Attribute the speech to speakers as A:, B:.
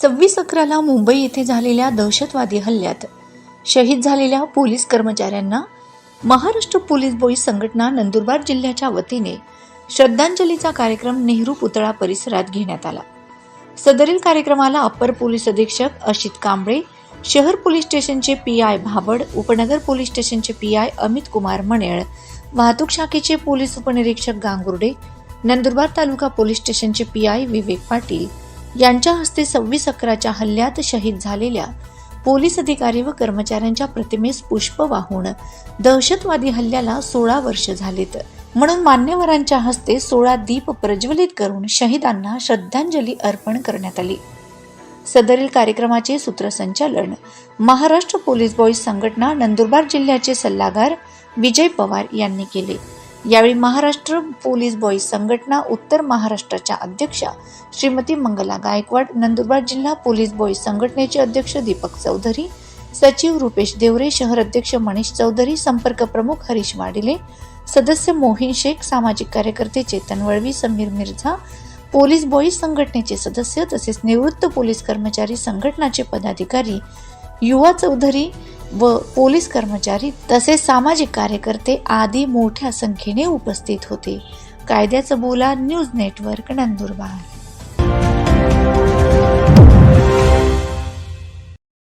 A: सव्वीस अकराला मुंबई येथे झालेल्या दहशतवादी हल्ल्यात शहीद झालेल्या पोलीस कर्मचाऱ्यांना महाराष्ट्र पोलीस बोई संघटना नंदुरबार जिल्ह्याच्या वतीने श्रद्धांजलीचा कार्यक्रम नेहरू पुतळा परिसरात घेण्यात आला. सदरील कार्यक्रमाला अप्पर पोलीस अधीक्षक अशित कांबळे शहर पोलीस स्टेशनचे पी आय भाबड उपनगर पोलीस स्टेशनचे पी आय अमित कुमार मणेळ वाहतूक शाखेचे पोलीस उपनिरीक्षक गांगुर्डे नंदुरबार तालुका पोलीस स्टेशनचे पी आय विवेक पाटील यांच्या हस्ते सव्वीस अकराच्या हल्ल्यात शहीद झालेल्या पोलीस अधिकारी व कर्मचाऱ्यांच्या प्रतिमेस पुष्प वाहून दहशतवादी हल्ल्याला सोळा वर्ष झालीत. म्हणून मान्यवरांच्या हस्ते सोळा दीप प्रज्वलित करून शहीदांना श्रद्धांजली अर्पण करण्यात आली. सदरील कार्यक्रमाचे सूत्रसंचालन महाराष्ट्र पोलीस बॉईज संघटना नंदुरबार जिल्ह्याचे सल्लागार विजय पवार यांनी केले. यावेळी महाराष्ट्र पोलीस बॉईज संघटना उत्तर महाराष्ट्राच्या अध्यक्षा श्रीमती मंगला गायकवाड नंदुरबार जिल्हा पोलीस बॉईज संघटनेचे अध्यक्ष दीपक चौधरी सचिव रुपेश देवरे शहर अध्यक्ष मनीष चौधरी संपर्क प्रमुख हरीश वाडिले सदस्य मोहीन शेख सामाजिक कार्यकर्ते चेतन वळवी समीर मिर्झा पोलीस बॉईज संघटनेचे सदस्य तसेच निवृत्त पोलीस कर्मचारी संघटनाचे पदाधिकारी युवा चौधरी व पोलीस कर्मचारी तसेच सामाजिक कार्यकर्ते आदी मोठ्या संख्येने उपस्थित होते. कायद्याचं बोला न्यूज नेटवर्क नंदुरबार.